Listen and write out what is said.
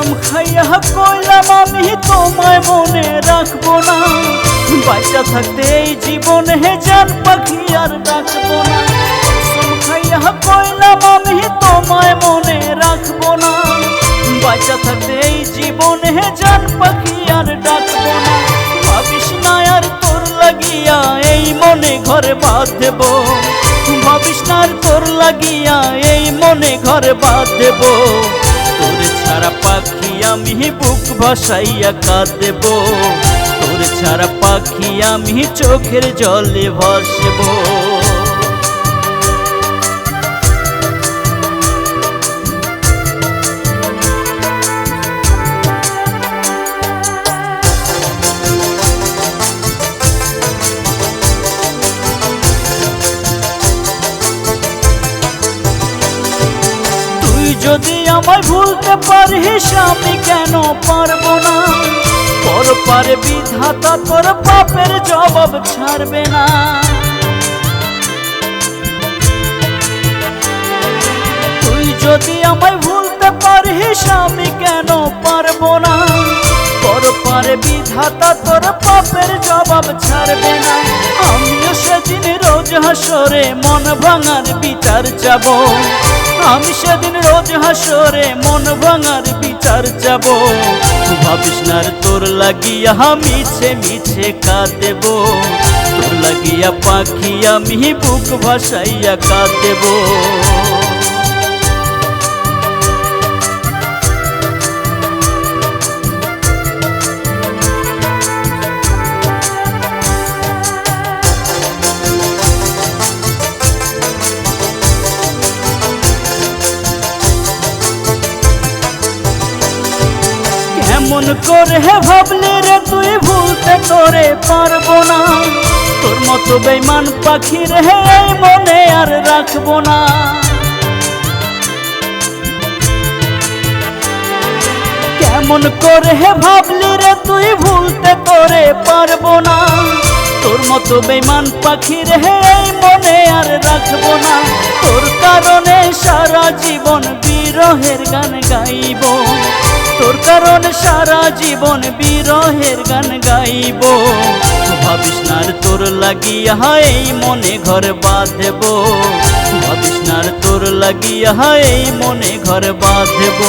কসম খাইয়া কইলাম, আমি তোমায় মনে রাখব না। বাচ্চা থাকতে এই জীবনে জান পাখি আর ডাকবো না। কসম খাইয়া কইলাম, আমি তোমায় মনে রাখব না। বাচ্চা থাকতে এই জীবনে জান পাখি আর ডাকবো না। ভাবিস না আর তোর লাগিয়া এই মনে ঘরে বাঁধব। ভাবিস না আর তোর লাগিয়া এই মনে ঘরে বাঁধব। ছাড়া পাখি আমি বুক ভাসাইয়া কাঁদব। তোর ছাড়া পাখি আমি চোখের জলে ভাসব। যদি আমায় ভুলতে পারিস, আমি কেন পারব না? পর পারে বিধাতা তোর পাপের জবাব ছাড়বে না। তুই যদি আমায় ভুলতে পারিস, আমি কেন পারব না? পর পারে বিধাতা তোর পাপের জবাব ছাড়বে না। আমিও সেদিন রোজ হাসরে মন ভাঙার বিচার যাব আমি সেদিন রোজ হাসরে মন ভাঙার বিচার যাব। ভাবিস না তোর লাগিয়া মিছে মিছে কাঁদেব। তোর লাগিয়া পাখি আমি বুক ভাসাইয়া কাঁদেব। কেমন করে ভাবলি রে, তুই ভুলতে তোরে পারব না। তোর মতো বেইমান পাখি রে মনে আর রাখব না। কেমন করে ভাবলি রে, তুই ভুলতে তোরে পারব না। তোর মতো বেইমান পাখি রে এই মনে আর রাখব না। তোর কারণে সারা জীবন বিরহের গান কারণে সারা জীবন বিরহের গান গাইব। ভাবিস না রে তোর লাগিয়া এই মনে ঘর বাঁধব। ভাবিস না রে তোর লাগিয়া এই মনে ঘর বাঁধব।